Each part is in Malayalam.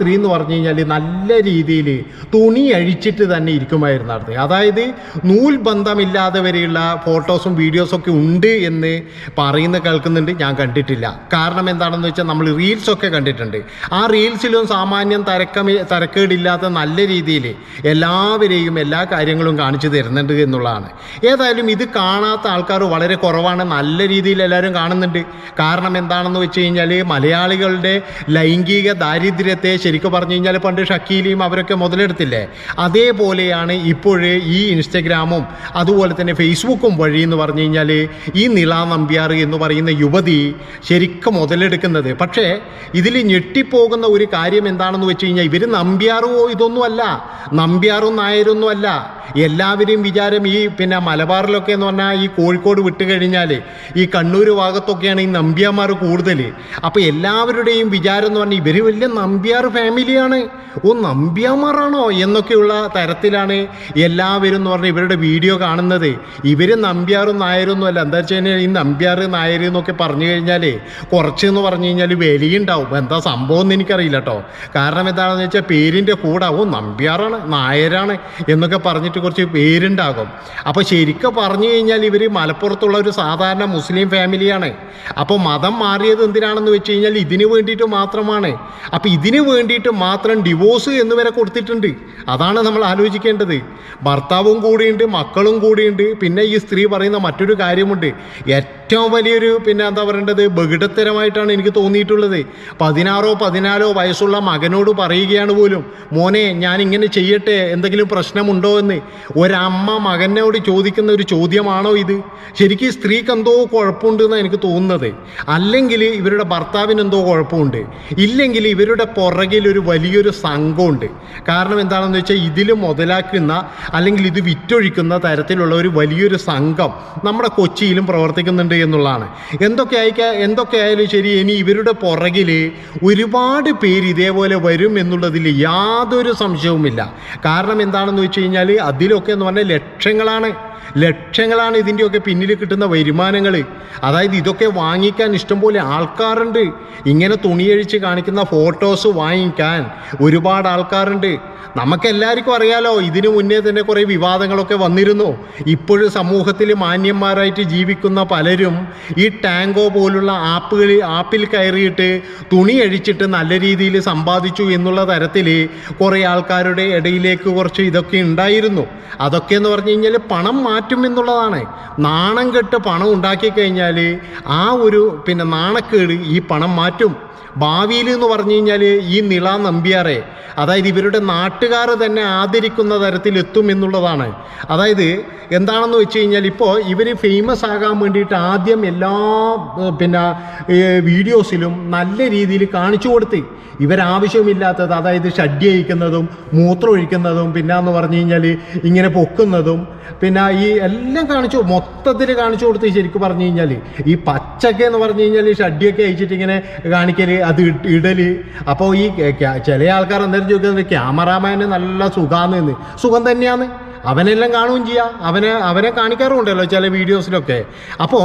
സ്ത്രീ എന്ന് പറഞ്ഞു കഴിഞ്ഞാൽ നല്ല രീതിയിൽ തുണി അഴിച്ചിട്ട് തന്നെ ഇരിക്കുമായിരുന്നു അടുത്ത് അതായത് നൂൽ ബന്ധമില്ലാതെ വരെയുള്ള ഫോട്ടോസും വീഡിയോസൊക്കെ ഉണ്ട് എന്ന് പറയുന്ന കേൾക്കുന്നുണ്ട്. ഞാൻ കണ്ടിട്ടില്ല. കാരണം എന്താണെന്ന് വെച്ചാൽ നമ്മൾ റീൽസൊക്കെ കണ്ടിട്ടുണ്ട്. ആ റീൽസിലും സാമാന്യം തരക്കമി തരക്കേടില്ലാത്ത നല്ല രീതിയിൽ എല്ലാവരെയും എല്ലാ കാര്യങ്ങളും കാണിച്ചു തരുന്നുണ്ട് എന്നുള്ളതാണ്. ഏതായാലും ഇത് കാണാത്ത ആൾക്കാർ വളരെ കുറവാണ്. നല്ല രീതിയിൽ എല്ലാവരും കാണുന്നുണ്ട്. കാരണം എന്താണെന്ന് വെച്ച് കഴിഞ്ഞാൽ മലയാളികളുടെ ലൈംഗിക ദാരിദ്ര്യത്തെ ശരിക്കും പറഞ്ഞു കഴിഞ്ഞാൽ പണ്ട് ഷക്കീലിയും അവരൊക്കെ മുതലെടുത്തില്ലേ? അതേപോലെയാണ് ഇപ്പോൾ ഈ ഇൻസ്റ്റഗ്രാമും അതുപോലെ തന്നെ ഫേസ്ബുക്കും വഴി എന്ന് പറഞ്ഞു കഴിഞ്ഞാൽ ഈ നിള നമ്പ്യാർ എന്ന് പറയുന്ന യുവതി ശരിക്കും മുതലെടുക്കുന്നത്. പക്ഷേ ഇതിൽ ഞെട്ടിപ്പോകുന്ന ഒരു കാര്യം എന്താണെന്ന് വെച്ച് കഴിഞ്ഞാൽ ഇവർ നമ്പ്യാറോ ഇതൊന്നുമല്ല. നമ്പ്യാറും നായരൊന്നും അല്ല എല്ലാവരെയും വിചാരം ഈ പിന്നെ മലബാറിലൊക്കെ എന്ന് പറഞ്ഞാൽ ഈ കോഴിക്കോട് വിട്ട് കഴിഞ്ഞാൽ ഈ കണ്ണൂർ ഭാഗത്തൊക്കെയാണ് ഈ നമ്പ്യാമാർ കൂടുതൽ അപ്പോൾ എല്ലാവരുടെയും വിചാരം എന്ന് പറഞ്ഞാൽ ഇവർ വലിയ നമ്പ്യാർ ഫാമിലിയാണ് ഓ നമ്പ്യാമാറാണോ എന്നൊക്കെയുള്ള തരത്തിലാണ് എല്ലാവരും എന്ന് പറഞ്ഞാൽ ഇവരുടെ വീഡിയോ കാണുന്നത്. ഇവർ നമ്പ്യാറും നായരൊന്നും അല്ല എന്താ വെച്ച് കഴിഞ്ഞാൽ ഈ നമ്പ്യാർ നായർ എന്നൊക്കെ പറഞ്ഞു കഴിഞ്ഞാൽ കുറച്ച് എന്ന് പറഞ്ഞു കഴിഞ്ഞാൽ വിലയുണ്ടാവും എന്താ സംഭവം എന്ന് എനിക്കറിയില്ല കേട്ടോ. കാരണം എന്താണെന്ന് വെച്ചാൽ പേരിന്റെ കൂടെ ഓ നമ്പ്യാറാണ് നായരാണ് എന്നൊക്കെ പറഞ്ഞിട്ട് കുറച്ച് പേരുണ്ടാകും. അപ്പോൾ ശരിക്കും പറഞ്ഞു കഴിഞ്ഞാൽ ഇവർ മലപ്പുറത്തുള്ള ഒരു സാധാരണ മുസ്ലിം ഫാമിലിയാണ് അപ്പോൾ മതം മാറിയത് എന്തിനാണെന്ന് വെച്ച് കഴിഞ്ഞാൽ ഇതിന് വേണ്ടിയിട്ട് മാത്രമാണ്. അപ്പോൾ ഇതിന് വേണ്ടിയിട്ട് മാത്രം ഡിവോഴ്സ് എന്ന് വരെ കൊടുത്തിട്ടുണ്ട്. അതാണ് നമ്മൾ ആലോചിക്കേണ്ടത്. ഭർത്താവും കൂടിയുണ്ട് മക്കളും കൂടിയുണ്ട്. പിന്നെ ഈ സ്ത്രീ പറയുന്ന മറ്റൊരു കാര്യമുണ്ട്. ഏറ്റവും വലിയൊരു പിന്നെ എന്താ പറയേണ്ടത് ബഹിടത്തരമായിട്ടാണ് എനിക്ക് തോന്നിയിട്ടുള്ളത്. പതിനാറോ പതിനാലോ വയസ്സുള്ള മകനോട് പറയുകയാണ് പോലും മോനെ ഞാൻ ഇങ്ങനെ ചെയ്യട്ടെ? എന്തെങ്കിലും പ്രശ്നമുണ്ടോ എന്ന്? ഒരമ്മ മകനോട് ചോദിക്കുന്ന ഒരു ചോദ്യമാണോ ഇത്? ശരിക്കും സ്ത്രീക്ക് എന്തോ കുഴപ്പമുണ്ട് എന്നാണ് എനിക്ക് തോന്നുന്നത്. അല്ലെങ്കിൽ ഇവരുടെ ഭർത്താവിന് എന്തോ കുഴപ്പമുണ്ട്. ഇല്ലെങ്കിൽ ഇവരുടെ പുറകിൽ ഒരു വലിയൊരു സംഘമുണ്ട്. കാരണം എന്താണെന്ന് വെച്ചാൽ ഇതിൽ മുതലാക്കുന്ന അല്ലെങ്കിൽ ഇത് വിറ്റൊഴിക്കുന്ന തരത്തിലുള്ള ഒരു വലിയൊരു സംഘം നമ്മുടെ കൊച്ചിയിലും പ്രവർത്തിക്കുന്നുണ്ട്. എന്നുള്ളതാണ്. എന്തൊക്കെ ആയിക്കാ എന്തൊക്കെ ആയാലും ശരി ഇനി ഇവരുടെ പുറകിൽ ഒരുപാട് പേര് ഇതേപോലെ വരും എന്നുള്ളതിൽ യാതൊരു സംശയവുമില്ല. കാരണം എന്താണെന്ന് വെച്ച് കഴിഞ്ഞാൽ അതിലൊക്കെ എന്ന് പറഞ്ഞാൽ ലക്ഷങ്ങളാണ് ലക്ഷങ്ങളാണ് ഇതിന്റെയൊക്കെ പിന്നിൽ കിട്ടുന്ന വരുമാനങ്ങൾ അതായത് ഇതൊക്കെ വാങ്ങിക്കാൻ ഇഷ്ടംപോലെ ആൾക്കാരുണ്ട്. ഇങ്ങനെ തുണിയഴിച്ച് കാണിക്കുന്ന ഫോട്ടോസ് വാങ്ങിക്കാൻ ഒരുപാട് ആൾക്കാരുണ്ട്. നമുക്കെല്ലാവർക്കും അറിയാലോ ഇതിനു മുന്നേ തന്നെ കുറേ വിവാദങ്ങളൊക്കെ വന്നിരുന്നു. ഇപ്പോഴും സമൂഹത്തിൽ മാന്യന്മാരായിട്ട് ജീവിക്കുന്ന പലരും ഈ ടാങ്കോ പോലുള്ള ആപ്പുകളിൽ ആപ്പിൽ കയറിയിട്ട് തുണി അഴിച്ചിട്ട് നല്ല രീതിയിൽ സമ്പാദിച്ചു എന്നുള്ള തരത്തിൽ കുറേ ആൾക്കാരുടെ ഇടയിലേക്ക് കുറച്ച് ഇതൊക്കെ ഉണ്ടായിരുന്നു. അതൊക്കെ എന്ന് പറഞ്ഞു കഴിഞ്ഞാൽ പണം മാറ്റും എന്നുള്ളതാണ്. നാണം കെട്ട് പണം ഉണ്ടാക്കി കഴിഞ്ഞാൽ ആ ഒരു പിന്നെ നാണക്കേട് ഈ പണം മാറ്റും. ഭാവിയിൽ എന്ന് പറഞ്ഞു കഴിഞ്ഞാൽ ഈ നിള നമ്പ്യാറെ അതായത് ഇവരുടെ നാട്ടുകാർ തന്നെ ആദരിക്കുന്ന തരത്തിൽ എത്തും എന്നുള്ളതാണ്. അതായത് എന്താണെന്ന് വെച്ച് കഴിഞ്ഞാൽ ഇപ്പോൾ ഇവർ ഫേമസ് ആകാൻ വേണ്ടിയിട്ട് ആദ്യം എല്ലാ പിന്നെ വീഡിയോസിലും നല്ല രീതിയിൽ കാണിച്ചു കൊടുത്ത് ഇവരാവശ്യമില്ലാത്തത് അതായത് ഷഡ്ഡി അയക്കുന്നതും മൂത്രം ഒഴിക്കുന്നതും പിന്നെ എന്ന് പറഞ്ഞു കഴിഞ്ഞാൽ ഇങ്ങനെ പൊക്കുന്നതും പിന്നെ ഈ എല്ലാം കാണിച്ചു മൊത്തത്തിൽ കാണിച്ചു കൊടുത്ത് ശരിക്കും പറഞ്ഞു കഴിഞ്ഞാൽ ഈ പച്ചക്കെ എന്ന് പറഞ്ഞു കഴിഞ്ഞാൽ ഷഡ്ഡിയൊക്കെ അയച്ചിട്ട് ഇങ്ങനെ കാണിക്കൽ അത് ഇടൽ അപ്പോൾ ഈ ചില ആൾക്കാർ എന്തായാലും ചോദിക്കുന്നത് ക്യാമറാമാന് നല്ല സുഖാന്ന് സുഖം തന്നെയാണ് അവനെല്ലാം കാണുകയും ചെയ്യാം. അവനെ അവനെ കാണിക്കാറുമുണ്ടല്ലോ ചില വീഡിയോസിലൊക്കെ. അപ്പോൾ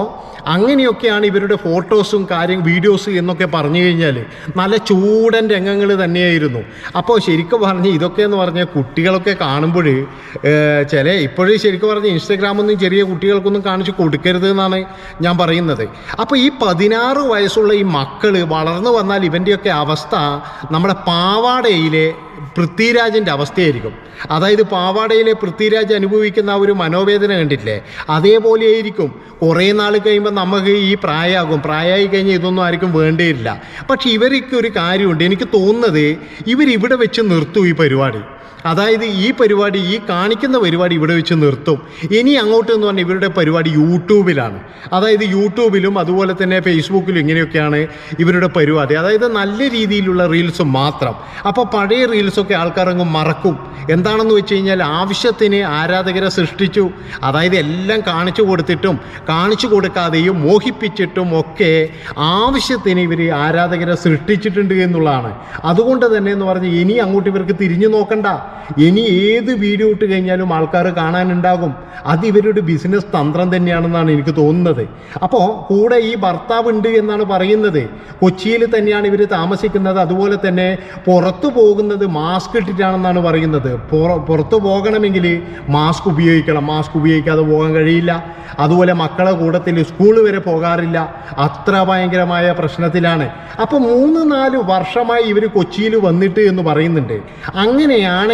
അങ്ങനെയൊക്കെയാണ് ഇവരുടെ ഫോട്ടോസും കാര്യം വീഡിയോസ് എന്നൊക്കെ പറഞ്ഞു കഴിഞ്ഞാൽ നല്ല ചൂടൻ രംഗങ്ങൾ തന്നെയായിരുന്നു. അപ്പോൾ ശരിക്കും പറഞ്ഞ് ഇതൊക്കെ എന്ന് പറഞ്ഞാൽ കുട്ടികളൊക്കെ കാണുമ്പോൾ ചില ഇപ്പോഴും ശരിക്കും പറഞ്ഞ് ഇൻസ്റ്റഗ്രാമൊന്നും ചെറിയ കുട്ടികൾക്കൊന്നും കാണിച്ച് കൊടുക്കരുത് എന്നാണ് ഞാൻ പറയുന്നത്. അപ്പോൾ ഈ പതിനാറ് വയസ്സുള്ള ഈ മക്കൾ വളർന്നു വന്നാൽ ഇവന്റെയൊക്കെ അവസ്ഥ നമ്മുടെ പാവാടയിലെ പൃഥ്വിരാജിന്റെ അവസ്ഥയായിരിക്കും. അതായത് പാവാടയിലെ പൃഥ്വിരാജ് അനുഭവിക്കുന്ന ആ ഒരു മനോവേദന കണ്ടിട്ടില്ലേ? അതേപോലെ ആയിരിക്കും കുറേ നാൾ കഴിയുമ്പോൾ നമുക്ക് ഈ പ്രായമാകും. പ്രായമായി കഴിഞ്ഞാൽ ഇതൊന്നും ആർക്കും വേണ്ടിയില്ല പക്ഷെ ഇവർക്ക് ഒരു കാര്യമുണ്ട്. എനിക്ക് തോന്നുന്നത് ഇവരിവിടെ വെച്ച് നിർത്തും ഈ പരിപാടി. അതായത് ഈ പരിപാടി ഈ കാണിക്കുന്ന പരിപാടി ഇവിടെ വെച്ച് നിർത്തും. ഇനി അങ്ങോട്ട് എന്ന് പറഞ്ഞാൽ ഇവരുടെ പരിപാടി യൂട്യൂബിലാണ്. അതായത് യൂട്യൂബിലും അതുപോലെ തന്നെ ഫേസ്ബുക്കിലും ഇങ്ങനെയൊക്കെയാണ് ഇവരുടെ പരിപാടി. അതായത് നല്ല രീതിയിലുള്ള റീൽസ് മാത്രം. അപ്പോൾ പഴയ റീൽസൊക്കെ ആൾക്കാരങ്ങ് മറക്കും. എന്താണെന്ന് വെച്ച് കഴിഞ്ഞാൽ ആവശ്യത്തിന് ആരാധകരെ സൃഷ്ടിച്ചു. അതായത് എല്ലാം കാണിച്ചു കൊടുത്തിട്ടും കാണിച്ചു കൊടുക്കാതെയും മോഹിപ്പിച്ചിട്ടും ഒക്കെ ആവശ്യത്തിന് ഇവർ ആരാധകരെ സൃഷ്ടിച്ചിട്ടുണ്ട് എന്നുള്ളതാണ്. അതുകൊണ്ട് തന്നെ എന്ന് പറഞ്ഞ് ഇനി അങ്ങോട്ട് ഇവർക്ക് തിരിഞ്ഞു നോക്കണ്ട. ഇനി ഏത് വീഡിയോ ഇട്ട് കഴിഞ്ഞാലും ആൾക്കാർ കാണാനുണ്ടാകും. അത് ഇവരുടെ ബിസിനസ് തന്ത്രം തന്നെയാണെന്നാണ് എനിക്ക് തോന്നുന്നത്. അപ്പോൾ കൂടെ ഈ ഭർത്താവ് ഉണ്ട് എന്നാണ് പറയുന്നത്. കൊച്ചിയിൽ തന്നെയാണ് ഇവർ താമസിക്കുന്നത്. അതുപോലെ തന്നെ പുറത്തു പോകുന്നത് മാസ്ക് ഇട്ടിട്ടാണെന്നാണ് പറയുന്നത്. പുറ- പുറത്തു പോകണമെങ്കിൽ മാസ്ക് ഉപയോഗിക്കണം. മാസ്ക് ഉപയോഗിക്കാതെ പോകാൻ കഴിയില്ല. അതുപോലെ മക്കളെ കൂട്ടത്തിൽ സ്കൂൾ വരെ പോകാറില്ല. അത്ര ഭയങ്കരമായ പ്രശ്നത്തിലാണ്. അപ്പോൾ മൂന്ന് നാല് വർഷമായി ഇവർ കൊച്ചിയിൽ വന്നിട്ട് എന്ന് പറയുന്നുണ്ട്.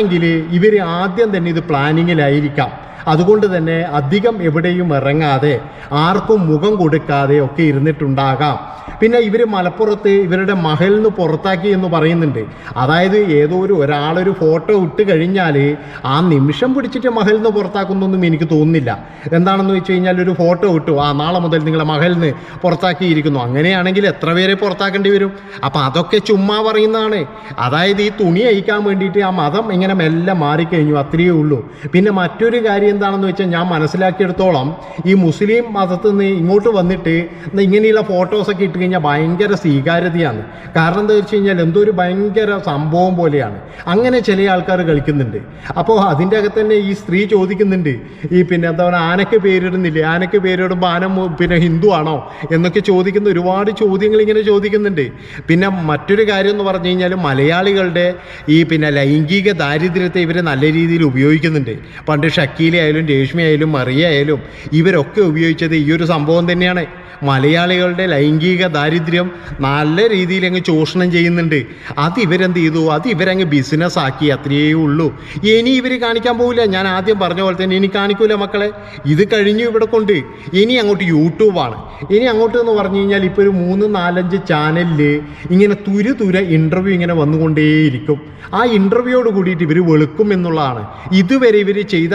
അങ്ങനെയാണെങ്കിൽ ഇവർ ആദ്യം തന്നെ ഇത് പ്ലാനിങ്ങിലായിരിക്കാം അതുകൊണ്ട് തന്നെ അധികം എവിടെയും ഇറങ്ങാതെ ആർക്കും മുഖം കൊടുക്കാതെ ഒക്കെ ഇരുന്നിട്ടുണ്ടാകാം. പിന്നെ ഇവർ മലപ്പുറത്ത് ഇവരുടെ മഹലിൽ പുറത്താക്കി എന്ന് പറയുന്നുണ്ട്. അതായത് ഏതോ ഒരു ഒരാളൊരു ഫോട്ടോ ഇട്ട് കഴിഞ്ഞാൽ ആ നിമിഷം പിടിച്ചിട്ട് മഹലിൽ നിന്ന് പുറത്താക്കുന്നൊന്നും എനിക്ക് തോന്നുന്നില്ല. എന്താണെന്ന് വെച്ച് കഴിഞ്ഞാൽ ഒരു ഫോട്ടോ ഇട്ടു ആ നാളെ മുതൽ നിങ്ങളെ മഹലിൽ പുറത്താക്കിയിരിക്കുന്നു. അങ്ങനെയാണെങ്കിൽ എത്ര പേരെ പുറത്താക്കേണ്ടി വരും? അപ്പം അതൊക്കെ ചുമ്മാ പറയുന്നതാണ്. അതായത് ഈ തുണി അയക്കാൻ വേണ്ടിയിട്ട് ആ മതം ഇങ്ങനെ മെല്ലെ മാറിക്കഴിഞ്ഞു അത്രയേ ഉള്ളൂ. പിന്നെ മറ്റൊരു കാര്യം എന്താണെന്ന് വെച്ചാൽ ഞാൻ മനസ്സിലാക്കിയെടുത്തോളം ഈ മുസ്ലിം മതത്തിൽ നിന്ന് ഇങ്ങോട്ട് വന്നിട്ട് ഇങ്ങനെയുള്ള ഫോട്ടോസൊക്കെ ഇട്ട് കഴിഞ്ഞാൽ ഭയങ്കര സ്വീകാര്യതയാണ്. കാരണം എന്താ വെച്ച് കഴിഞ്ഞാൽ എന്തോ ഒരു ഭയങ്കര സംഭവം പോലെയാണ്. അങ്ങനെ ചില ആൾക്കാർ കളിക്കുന്നുണ്ട്. അപ്പോൾ അതിന്റെ അകത്ത് തന്നെ ഈ സ്ത്രീ ചോദിക്കുന്നുണ്ട് ഈ പിന്നെ എന്താ പറയുക ആനയ്ക്ക് പേരിടുന്നില്ലേ? ആനയ്ക്ക് പേരിടുമ്പോൾ ആന പിന്നെ ഹിന്ദു ആണോ? എന്നൊക്കെ ചോദിക്കുന്ന ഒരുപാട് ചോദ്യങ്ങൾ ഇങ്ങനെ ചോദിക്കുന്നുണ്ട്. പിന്നെ മറ്റൊരു കാര്യം എന്ന് പറഞ്ഞു കഴിഞ്ഞാൽ മലയാളികളുടെ ഈ പിന്നെ ലൈംഗിക ദാരിദ്ര്യത്തെ ഇവർ നല്ല രീതിയിൽ ഉപയോഗിക്കുന്നുണ്ട്. പണ്ട് ഷക്കീല ആയാലും രേഷ്മി ആയാലും മറിയ ആയാലും ഇവരൊക്കെ ഉപയോഗിച്ചത് ഈ ഒരു സംഭവം തന്നെയാണ്. മലയാളികളുടെ ലൈംഗിക ദാരിദ്ര്യം നല്ല രീതിയിൽ അങ്ങ് ചൂഷണം ചെയ്യുന്നുണ്ട്. അത് ഇവരെന്ത് ചെയ്തു? അത് ഇവരങ്ങ് ബിസിനസ് ആക്കി. അത്രയേ ഉള്ളൂ. ഇനി ഇവർ കാണിക്കാൻ പോകില്ല ഞാൻ ആദ്യം പറഞ്ഞ പോലെ തന്നെ ഇനി കാണിക്കൂല മക്കളെ. ഇത് കഴിഞ്ഞു ഇവിടെ കൊണ്ട്. ഇനി അങ്ങോട്ട് യൂട്യൂബാണ് ഇനി അങ്ങോട്ട് എന്ന് പറഞ്ഞു കഴിഞ്ഞാൽ ഇപ്പോൾ ഒരു മൂന്ന് നാലഞ്ച് ചാനലിൽ ഇങ്ങനെ തുരു തുര ഇന്റർവ്യൂ ഇങ്ങനെ വന്നുകൊണ്ടേയിരിക്കും. ആ ഇന്റർവ്യൂയോട് കൂടിയിട്ട് ഇവർ വെളുക്കും എന്നുള്ളതാണ്. ഇതുവരെ ഇവർ ചെയ്ത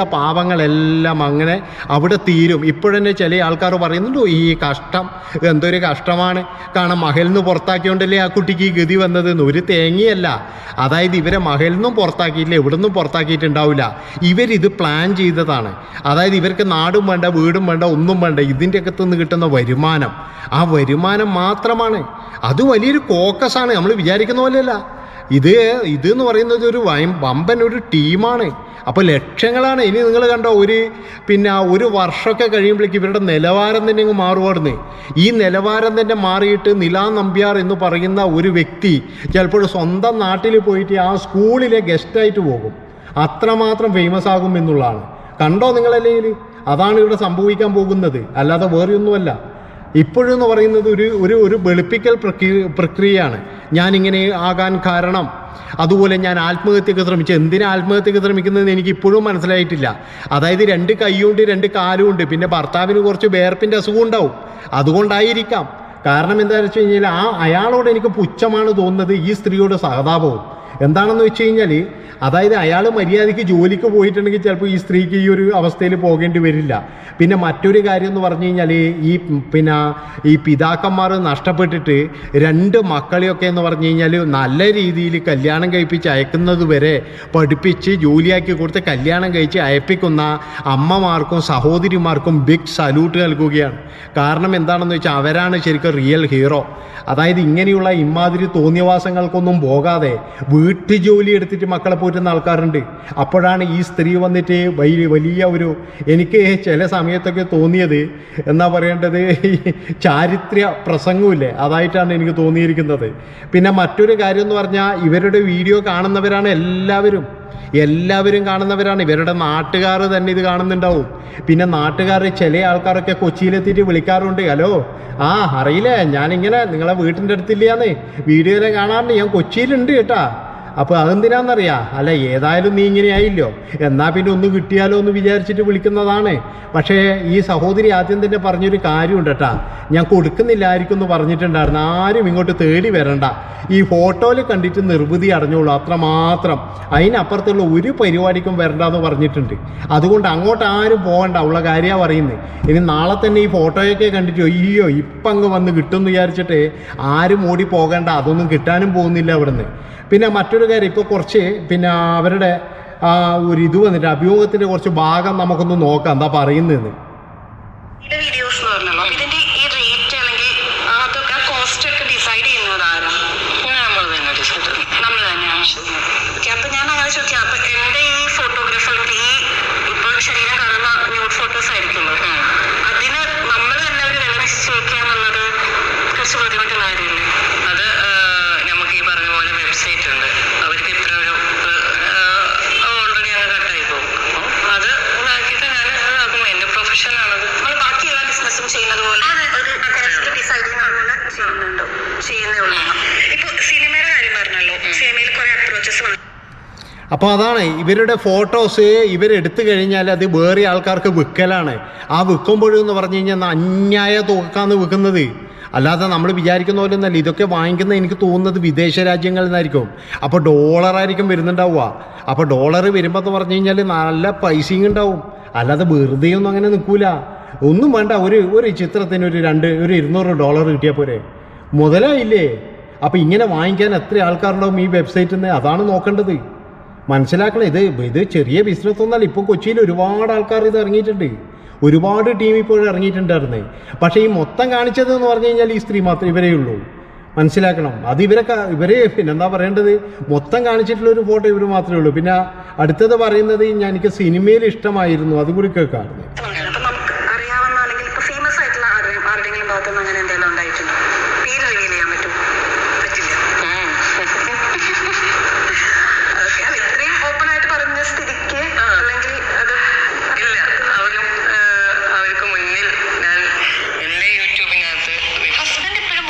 പാവങ്ങളെല്ലാം അങ്ങനെ അവിടെ തീരും. ഇപ്പോഴെന്നെ ചില ആൾക്കാർ പറയുന്നുണ്ടോ ഈ കഷ്ടം. എന്തൊരു കഷ്ടമാണ്. കാരണം മഹലിൽ നിന്ന് പുറത്താക്കിയോണ്ടല്ലേ ആ കുട്ടിക്ക് ഈ ഗതി വന്നത് ഒരു തേങ്ങയല്ല. അതായത് ഇവരെ മഹലിൽ നിന്നും പുറത്താക്കിയില്ല ഇവിടെ നിന്നും പുറത്താക്കിയിട്ടുണ്ടാവില്ല ഇവരിത് പ്ലാൻ ചെയ്തതാണ്. അതായത് ഇവർക്ക് നാടും വേണ്ട വീടും വേണ്ട ഒന്നും വേണ്ട. ഇതിന്റെ അകത്തു നിന്ന് കിട്ടുന്ന വരുമാനം. ആ വരുമാനം മാത്രമാണ്. അത് വലിയൊരു കോക്കസാണ്. നമ്മൾ വിചാരിക്കുന്ന പോലെയല്ല. ഇത് ഇത് എന്ന് പറയുന്നത് ഒരു വമ്പൻ ഒരു ടീമാണ്. അപ്പോൾ ലക്ഷങ്ങളാണ്. ഇനി നിങ്ങൾ കണ്ടോ ഒരു പിന്നെ ഒരു വർഷമൊക്കെ കഴിയുമ്പോഴേക്ക് ഇവരുടെ നിലവാരം തന്നെ അങ്ങ് മാറുവാടുന്നു. ഈ നിലവാരം തന്നെ മാറിയിട്ട് നിലാ നമ്പ്യാർ എന്ന് പറയുന്ന ഒരു വ്യക്തി ചിലപ്പോൾ സ്വന്തം നാട്ടിൽ പോയിട്ട് ആ സ്കൂളിലെ ഗസ്റ്റായിട്ട് പോകും. അത്രമാത്രം ഫേമസ് ആകും എന്നുള്ളതാണ്. കണ്ടോ നിങ്ങളല്ലെങ്കിൽ? അതാണ് ഇവിടെ സംഭവിക്കാൻ പോകുന്നത്. അല്ലാതെ വേറെയൊന്നുമല്ല. ഇപ്പോഴെന്ന് പറയുന്നത് ഒരു ഒരു ഒരു വെളുപ്പിക്കൽ പ്രക്രിയ പ്രക്രിയയാണ്. ഞാനിങ്ങനെ ആകാൻ കാരണം. അതുപോലെ ഞാൻ ആത്മഹത്യക്ക് ശ്രമിച്ചു. എന്തിനാ ആത്മഹത്യക്ക് ശ്രമിക്കുന്നതെന്ന് എനിക്ക് ഇപ്പോഴും മനസ്സിലായിട്ടില്ല. അതായത് രണ്ട് കൈയുണ്ട് രണ്ട് കാലും ഉണ്ട് പിന്നെ ഭർത്താവിന് കുറച്ച് വേർപ്പിന്റെ അസുഖം ഉണ്ടാവും. അതുകൊണ്ടായിരിക്കാം. കാരണം എന്താണെന്ന് വെച്ച് കഴിഞ്ഞാൽ ആ അയാളോട് എനിക്ക് പുച്ഛമാണ് തോന്നുന്നത് ഈ സ്ത്രീയോട് സഹതാപവും. എന്താണെന്ന് വെച്ച് കഴിഞ്ഞാൽ അതായത് അയാൾ മര്യാദയ്ക്ക് ജോലിക്ക് പോയിട്ടുണ്ടെങ്കിൽ ചിലപ്പോൾ ഈ സ്ത്രീക്ക് ഈ ഒരു അവസ്ഥയിൽ പോകേണ്ടി വരില്ല. പിന്നെ മറ്റൊരു കാര്യം എന്ന് പറഞ്ഞു കഴിഞ്ഞാൽ ഈ പിന്നെ ഈ പിതാക്കന്മാർ നഷ്ടപ്പെട്ടിട്ട് രണ്ട് മക്കളെയൊക്കെ എന്ന് പറഞ്ഞു കഴിഞ്ഞാൽ നല്ല രീതിയിൽ കല്യാണം കഴിപ്പിച്ച് അയക്കുന്നത് വരെ പഠിപ്പിച്ച് ജോലിയാക്കി കൊടുത്ത് കല്യാണം കഴിച്ച് അയപ്പിക്കുന്ന അമ്മമാർക്കും സഹോദരിമാർക്കും ബിഗ് സല്യൂട്ട് നൽകുകയാണ്. കാരണം എന്താണെന്ന് വെച്ചാൽ അവരാണ് ശരിക്കും റിയൽ ഹീറോ അതായത് ഇങ്ങനെയുള്ള ഇമാതിരി തോന്നിയവാസങ്ങൾക്കൊന്നും പോകാതെ വീട്ടു ജോലി എടുത്തിട്ട് മക്കളെ പോറ്റുന്ന ആൾക്കാരുണ്ട്. അപ്പോഴാണ് ഈ സ്ത്രീ വന്നിട്ട് വലിയ വലിയ ഒരു എനിക്ക് ചില സമയത്തൊക്കെ തോന്നിയത്. എന്നാ പറയേണ്ടത്? ചാരിത്ര പ്രസംഗമില്ലേ അതായിട്ടാണ് എനിക്ക് തോന്നിയിരിക്കുന്നത്. പിന്നെ മറ്റൊരു കാര്യം എന്ന് പറഞ്ഞാൽ ഇവരുടെ വീഡിയോ കാണുന്നവരാണ് എല്ലാവരും. എല്ലാവരും കാണുന്നവരാണ്. ഇവരുടെ നാട്ടുകാർ തന്നെ ഇത് കാണുന്നുണ്ടാവും. പിന്നെ നാട്ടുകാർ ചില ആൾക്കാരൊക്കെ കൊച്ചിയിലെത്തിയിട്ട് വിളിക്കാറുണ്ട്. ഹലോ? ആ അറിയില്ലേ? ഞാനിങ്ങനെ നിങ്ങളെ വീട്ടിന്റെ അടുത്തില്ലാന്നേ വീഡിയോയിലെ കാണാറുണ്ട്. ഞാൻ കൊച്ചിയിലുണ്ട് കേട്ടാ. അപ്പോൾ അതെന്തിനാണെന്നറിയാം അല്ല ഏതായാലും നീ ഇങ്ങനെ ആയില്ലോ എന്നാൽ പിന്നെ ഒന്ന് കിട്ടിയാലോ എന്ന് വിചാരിച്ചിട്ട് വിളിക്കുന്നതാണ്. പക്ഷേ ഈ സഹോദരി ആദ്യം തന്നെ പറഞ്ഞൊരു കാര്യമുണ്ട് കേട്ടാ. ഞാൻ കൊടുക്കുന്നില്ലായിരിക്കും എന്ന് പറഞ്ഞിട്ടുണ്ടായിരുന്നു. ആരും ഇങ്ങോട്ട് തേടി വരണ്ട. ഈ ഫോട്ടോയിൽ കണ്ടിട്ട് നിർവൃതി അടഞ്ഞോളൂ അത്രമാത്രം. അതിനപ്പുറത്തുള്ള ഒരു പരിപാടിക്കും വരണ്ട എന്ന് പറഞ്ഞിട്ടുണ്ട്. അതുകൊണ്ട് അങ്ങോട്ട് ആരും പോകണ്ട ഉള്ള കാര്യമാണ് പറയുന്നത് ഇനി നാളെ തന്നെ ഈ ഫോട്ടോയൊക്കെ കണ്ടിട്ട് അയ്യോ ഇപ്പം അങ്ങ് വന്ന് കിട്ടും എന്ന് വിചാരിച്ചിട്ട് ആരും ഓടി പോകണ്ട. അതൊന്നും കിട്ടാനും പോകുന്നില്ല അവിടുന്ന്. പിന്നെ മറ്റൊരു കാര്യം ഇപ്പോൾ കുറച്ച് പിന്നെ അവരുടെ ഒരു ഇത് വന്നിട്ട് അഭിമുഖത്തിന്റെ കുറച്ച് ഭാഗം നമുക്കൊന്ന് നോക്കാം. എന്താ പറയുന്നതെന്ന് ഇതിന്റെ വീഡിയോസ് എന്ന് പറഞ്ഞല്ലോ ഇതിന്റെ ഈ റേറ്റ് അല്ലെങ്കിൽ അതൊക്കെ ആ കോസ്റ്റ് ഒക്കെ ഡിസൈഡ് ചെയ്യുന്നത് ആരാ നമ്മൾ തന്നെ ഡിസ്കസ് നമ്മൾ തന്നെയാണ് ഓക്കെ അപ്പൊ ഞാൻ അങ്ങനെ ചോദിക്കാം അപ്പൊ എന്റെ അപ്പോൾ അതാണ് ഇവരുടെ ഫോട്ടോസ് ഇവരെടുത്തു കഴിഞ്ഞാൽ അത് വേറെ ആൾക്കാർക്ക് വിൽക്കലാണ് ആ വിൽക്കുമ്പോഴെന്ന് പറഞ്ഞു കഴിഞ്ഞാൽ അന്യായ തുകക്കാന്ന് വിൽക്കുന്നത് അല്ലാതെ നമ്മൾ വിചാരിക്കുന്ന പോലെ ഒന്നല്ല ഇതൊക്കെ വാങ്ങിക്കുന്ന എനിക്ക് തോന്നുന്നത് വിദേശ രാജ്യങ്ങളിൽ നിന്നായിരിക്കും. അപ്പോൾ ഡോളറായിരിക്കും വരുന്നുണ്ടാവുക. അപ്പോൾ ഡോളർ വരുമ്പോൾ എന്ന് പറഞ്ഞു കഴിഞ്ഞാൽ നല്ല പൈസയും ഉണ്ടാവും. അല്ലാതെ വെറുതെ ഒന്നും അങ്ങനെ നിൽക്കൂല. ഒന്നും വേണ്ട ഒരു ഒരു ചിത്രത്തിന് ഒരു രണ്ട് ഒരു ഇരുന്നൂറ് ഡോളർ കിട്ടിയാൽ പോരെ. മുതലായില്ലേ? അപ്പോൾ ഇങ്ങനെ വാങ്ങിക്കാൻ എത്ര ആൾക്കാരുണ്ടാവും ഈ വെബ്സൈറ്റിൽ നിന്ന്? അതാണ് നോക്കേണ്ടത്. മനസ്സിലാക്കണം ഇത് ഇത് ചെറിയ ബിസിനസ് ഒന്നല്ല. ഇപ്പോൾ കൊച്ചിയിൽ ഒരുപാട് ആൾക്കാർ ഇത് ഇറങ്ങിയിട്ടുണ്ട്. ഒരുപാട് ടീം ഇപ്പോൾ ഇറങ്ങിയിട്ടുണ്ടായിരുന്നേ. പക്ഷേ ഈ മൊത്തം കാണിച്ചത് എന്ന് പറഞ്ഞു കഴിഞ്ഞാൽ ഈ സ്ത്രീ മാത്രമേ ഇവരേ ഉള്ളൂ. മനസ്സിലാക്കണം. അത് ഇവരെ ഇവരെ പിന്നെ എന്താ പറയേണ്ടത്? മൊത്തം കാണിച്ചിട്ടുള്ള ഒരു ഫോട്ടോ ഇവർ മാത്രമേ ഉള്ളൂ. പിന്നെ അടുത്തത് പറയുന്നത് ഞാൻ എനിക്ക് സിനിമയിൽ ഇഷ്ടമായിരുന്നു. അതും കൂടി കേൾക്കാറുണ്ട് അപ്പൊ നമുക്ക് അറിയാവുന്ന അല്ലെങ്കിൽ ഇപ്പൊ ഫേമസ് ആയിട്ടുള്ള ആരുടെ ആരുടെങ്കിലും ഭാഗത്തുനിന്ന് അങ്ങനെ എന്തെങ്കിലും ഉണ്ടായിട്ടുണ്ടോ പേര് റിവീൽ ചെയ്യാൻ പറ്റും പറ്റില്ല Okay. അല്ല, ഇത്രയും ഓപ്പൺ ആയിട്ട് പറഞ്ഞ സ്ഥിതിക്ക് അല്ലെങ്കിൽ അത് ഇല്ല അവരും അവർക്ക് മുന്നിൽ ഞാൻ എന്റെ യൂട്യൂബിനകത്ത് ഹസ്ബൻഡ് ഇപ്പോഴും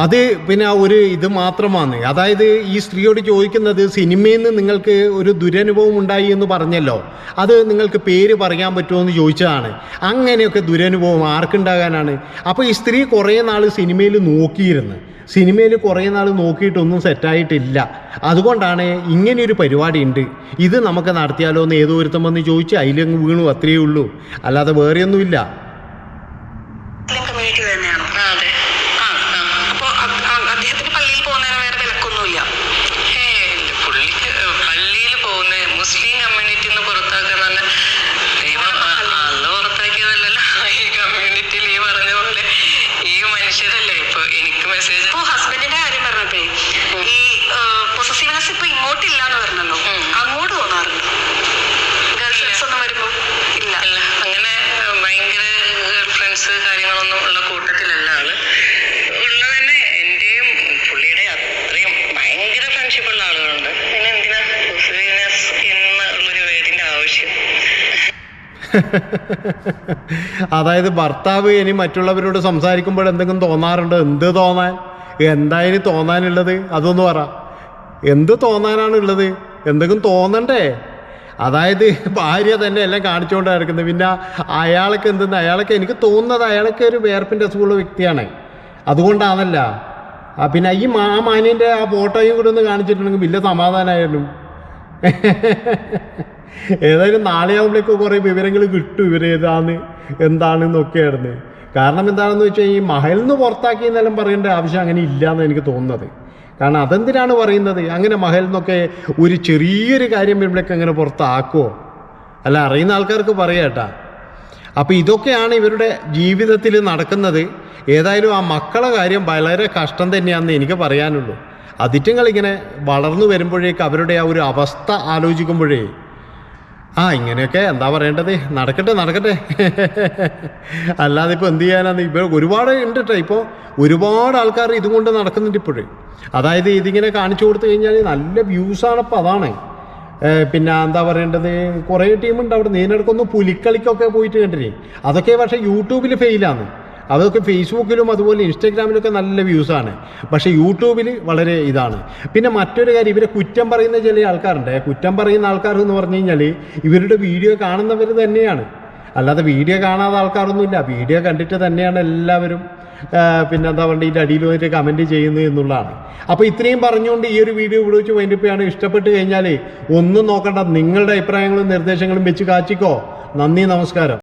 അത് പിന്നെ ഒരു ഇത് മാത്രമാണ്. അതായത് ഈ സ്ത്രീയോട് ചോദിക്കുന്നത് സിനിമയിൽ നിന്ന് നിങ്ങൾക്ക് ഒരു ദുരനുഭവം ഉണ്ടായി എന്ന് പറഞ്ഞല്ലോ. അത് നിങ്ങൾക്ക് പേര് പറയാൻ പറ്റുമോ എന്ന് ചോദിച്ചതാണ്. അങ്ങനെയൊക്കെ ദുരനുഭവം ആർക്കുണ്ടാകാനാണ്? അപ്പോൾ ഈ സ്ത്രീ കുറേ നാൾ സിനിമയിൽ നോക്കിയിരുന്നു. സിനിമയിൽ കുറേ നാൾ നോക്കിയിട്ടൊന്നും സെറ്റായിട്ടില്ല. അതുകൊണ്ടാണ് ഇങ്ങനെയൊരു പരിപാടി ഉണ്ട് ഇത് നമുക്ക് നടത്തിയാലോ എന്ന് ഏതോ ഒരുത്തം വന്ന് ചോദിച്ച് അതിലങ്ങ് വീണു അത്രയേ ഉള്ളൂ. അല്ലാതെ വേറെയൊന്നുമില്ല. കമ്മ്യൂണിറ്റി ആ അതെ ആ ആ അപ്പൊ അ- അ- അദ്ദേഹത്തിന് പള്ളിയിൽ പോകുന്നതിന് വേറെ വിലക്കൊന്നുമില്ല ഏയ് ഇല്ല പുള്ളിക്ക് പള്ളിയിൽ പോകുന്ന മുസ്ലിം കമ്മ്യൂണിറ്റി നിന്ന് പുറത്താക്കുക എന്ന് പറഞ്ഞാൽ ദൈവം അന്ന് പുറത്താക്കിയതല്ലല്ലോ ഈ കമ്മ്യൂണിറ്റിയിൽ ഈ പറഞ്ഞ പോലെ ഈ മനുഷ്യരല്ലേ ഇപ്പൊ എനിക്ക് മെസ്സേജ് ഇപ്പൊ ഹസ്ബൻഡിന്റെ കാര്യം പറഞ്ഞപ്പോഴേ ഈ പൊസസീവ്നെസ് ഇപ്പൊ ഇങ്ങോട്ടില്ല എന്ന് പറഞ്ഞല്ലോ ഉം. അങ്ങോട്ട് തോന്നാറുണ്ട് ഗേൾ ഫ്രണ്ട്സ് ഒന്നും വരുമ്പോ ഇല്ല അല്ല അങ്ങനെ ഭയങ്കര ഫ്രണ്ട്സ് കാര്യങ്ങളൊന്നും ഉള്ള കൂട്ടത്തിലല്ല ആൾ ഉള്ളത് തന്നെ എന്റെയും പുള്ളിയുടെ അത്രയും ഭയങ്കര ഫ്രണ്ട്ഷിപ്പ് ഉള്ള ആളുകളുണ്ട് പിന്നെ എന്തിനാ പൊസിറ്റീവ്നെസ് എന്നുള്ളൊരു വേർഡിന്റെ ആവശ്യം അതായത് ഭർത്താവ് ഇനി മറ്റുള്ളവരോട് സംസാരിക്കുമ്പോൾ എന്തെങ്കിലും തോന്നാറുണ്ടോ? എന്ത് തോന്നാൻ? എന്താ ഇനി തോന്നാനുള്ളത്? അതൊന്ന് പറ. എന്ത് തോന്നാനാണുള്ളത്? എന്തെങ്കിലും തോന്നണ്ടേ? അതായത് ഭാര്യ തന്നെ എല്ലാം കാണിച്ചുകൊണ്ട് നടക്കുന്നത്. പിന്നെ അയാൾക്ക് എന്തെന്ന്? അയാൾക്ക് എനിക്ക് തോന്നുന്നത് അയാൾക്ക് ഒരു വേർപ്പിന്റെ അസുഖമുള്ള വ്യക്തിയാണ്. അതുകൊണ്ടാണല്ല. പിന്നെ ഈ മാ മാനിന്റെ ആ ഫോട്ടോയും കൂടെ ഒന്ന് കാണിച്ചിട്ടുണ്ടെങ്കിൽ വലിയ സമാധാനമായിരുന്നു ഏതായാലും നാളെ ആകുമ്പോഴേക്കും കുറേ വിവരങ്ങൾ കിട്ടും ഇവരേതാന്ന് എന്താണെന്നൊക്കെയായിരുന്നു കാരണം എന്താണെന്ന് വെച്ചാൽ ഈ മഹലിൽ നിന്ന് പുറത്താക്കി എന്നെല്ലാം പറയേണ്ട ആവശ്യം അങ്ങനെ ഇല്ല എന്ന് എനിക്ക് തോന്നുന്നത്. കാരണം അതെന്തിനാണ് പറയുന്നത്? അങ്ങനെ മഹലിൽ നിന്നൊക്കെ ഒരു ചെറിയൊരു കാര്യം വരുമ്പോഴേക്ക് അങ്ങനെ പുറത്താക്കുമോ അല്ല അറിയുന്ന ആൾക്കാർക്ക് പറയാട്ടാ അപ്പോൾ ഇതൊക്കെയാണ് ഇവരുടെ ജീവിതത്തിൽ നടക്കുന്നത്. ഏതായാലും ആ മക്കളെ കാര്യം വളരെ കഷ്ടം തന്നെയാണെന്ന് എനിക്ക് പറയാനുള്ളൂ. അതിറ്റങ്ങളിങ്ങനെ വളർന്നു വരുമ്പോഴേക്ക് അവരുടെ ആ ഒരു അവസ്ഥ ആലോചിക്കുമ്പോഴേ ആ ഇങ്ങനെയൊക്കെ എന്താ പറയേണ്ടത്? നടക്കട്ടെ നടക്കട്ടെ. അല്ലാതെ ഇപ്പോൾ എന്ത് ചെയ്യാനാന്ന് ഇപ്പോൾ ഒരുപാട് ഉണ്ട് കേട്ടോ ഇപ്പോൾ ഒരുപാട് ആൾക്കാർ ഇതുകൊണ്ട് നടക്കുന്നുണ്ട് ഇപ്പോഴും. അതായത് ഇതിങ്ങനെ കാണിച്ചു കൊടുത്തു കഴിഞ്ഞാൽ നല്ല വ്യൂസാണ് അപ്പോൾ അതാണ്. പിന്നെ എന്താ പറയേണ്ടത്? കുറേ ടീമുണ്ട് അവിടെ. നീനടക്കൊന്ന് പുലിക്കളിക്കൊക്കെ പോയിട്ട് കണ്ടില്ലേ? അതൊക്കെ പക്ഷേ യൂട്യൂബിൽ ഫെയിലാണ് അതൊക്കെ ഫേസ്ബുക്കിലും അതുപോലെ ഇൻസ്റ്റാഗ്രാമിലൊക്കെ നല്ല വ്യൂസാണ്. പക്ഷേ യൂട്യൂബിൽ വളരെ ഇതാണ്. പിന്നെ മറ്റൊരു കാര്യം ഇവരെ കുറ്റം പറയുന്ന ചില ആൾക്കാരുണ്ട്. കുറ്റം പറയുന്ന ആൾക്കാർ എന്ന് പറഞ്ഞു കഴിഞ്ഞാൽ ഇവരുടെ വീഡിയോ കാണുന്നവർ തന്നെയാണ്. അല്ലാതെ വീഡിയോ കാണാത്ത ആൾക്കാരൊന്നുമില്ല. വീഡിയോ കണ്ടിട്ട് തന്നെയാണ് എല്ലാവരും പിന്നെ എന്താ പറയുക ഇതിന്റെ അടിയിൽ വന്നിട്ട് കമന്റ് ചെയ്യുന്നത് എന്നുള്ളതാണ്. അപ്പോൾ ഇത്രയും പറഞ്ഞുകൊണ്ട് ഈ ഒരു വീഡിയോ ഇവിടെ വെച്ച് വൈൻഡപ്പിയാണ് ഇഷ്ടപ്പെട്ട് കഴിഞ്ഞാൽ ഒന്നും നോക്കണ്ട. നിങ്ങളുടെ അഭിപ്രായങ്ങളും നിർദ്ദേശങ്ങളും വെച്ച് കാച്ചിക്കോ. നന്ദി നമസ്കാരം.